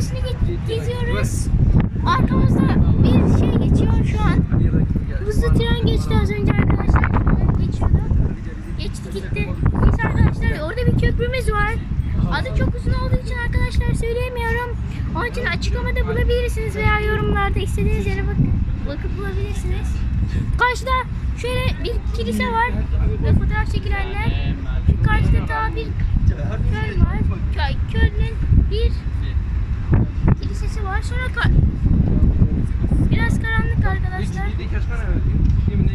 Köprüsü'nü ge- geziyoruz. Arkamızda bir şey geçiyor şu an. Hızlı tren geçti az önce arkadaşlar. Geçiyordu. Geçti gitti. Neyse arkadaşlar orada bir köprümüz var. Adı çok uzun olduğu için arkadaşlar söyleyemiyorum. Onun için açıklamada bulabilirsiniz veya yorumlarda istediğiniz yere bakıp, bakıp bulabilirsiniz. Karşıda şöyle bir kilise var ve fotoğraf çekilenler. Şu karşıda daha bir köy var. Köy, köyün bir kilisesi var. Sonra ka- biraz karanlık arkadaşlar.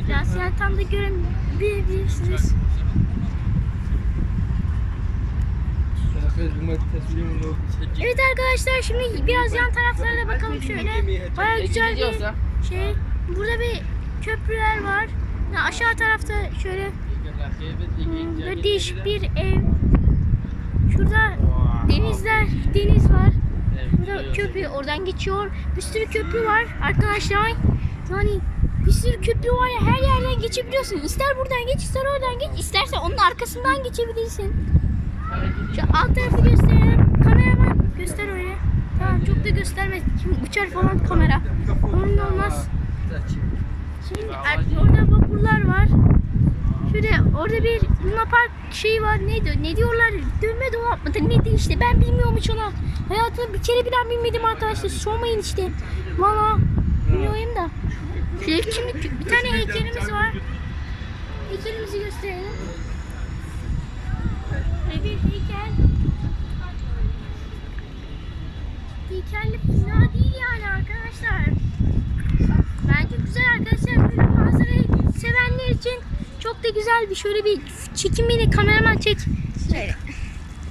Biraz yani tam da görebilirsiniz. Evet arkadaşlar şimdi biraz yan taraflara da bakalım şöyle. Baya güzel bir şey. Burada bir köprüler var. Yani aşağı tarafta şöyle hmm, böyle değişik bir ev. Şurada denizler, deniz var. Burada köprü oradan geçiyor. Bir sürü köprü var arkadaşlar. Yani bir sürü köprü var ya her yerden geçebiliyorsun. İster buradan geç, ister oradan geç, istersen onun arkasından geçebilirsin. Şu alt tarafı gösterelim. Kameraman göster oraya. Tamam çok da göstermez. Şimdi uçar falan kamera. Onun olmaz. Şimdi orada vapurlar var. Şöyle orada bir Luna Park şeyi var. Neydi? Ne diyorlar? Dönme dolap mıdır? Neydi işte? Ben bilmiyorum hiç ona. Hayatımda bir kere bile bilmedim arkadaşlar. Sormayın işte. Valla bilmiyorum da. Şimdi bir tane heykelimiz var. Heykelimizi gösterelim. Böyle bir heykel. Heykel fena değil yani arkadaşlar. Bence güzel arkadaşlar. Böyle manzarayı sevenler için çok da güzel bir şöyle bir çekim beni kameraman çek. Şöyle.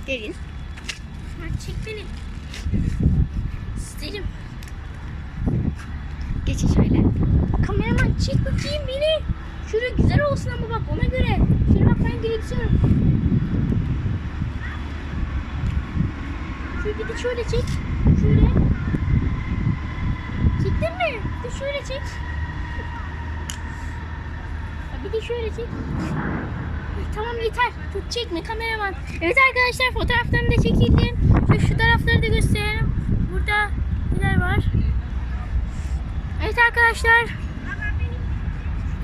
Gelin. Ha, Çek beni. İsterim. Geçin şöyle. Kameraman çek bakayım beni. Şöyle güzel olsun ama bak ona göre. Şöyle bak ben gülümsüyorum. Şöyle bir de şöyle çek. Şöyle. Çektin mi? Bir de şöyle çek. Bir de şöyle çek. Tamam yeter. Çok çekme kameraman. Evet arkadaşlar fotoğraflarımı da çekildim. Şu, şu tarafları da gösterelim. Burada neler var? Evet arkadaşlar.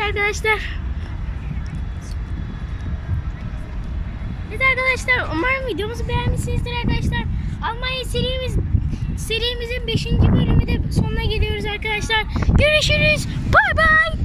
Arkadaşlar. Evet arkadaşlar umarım videomuzu beğenmişsinizdir arkadaşlar. Almanya serimiz serimizin 5. bölümü de sonuna geliyoruz arkadaşlar. Görüşürüz. Bay bay.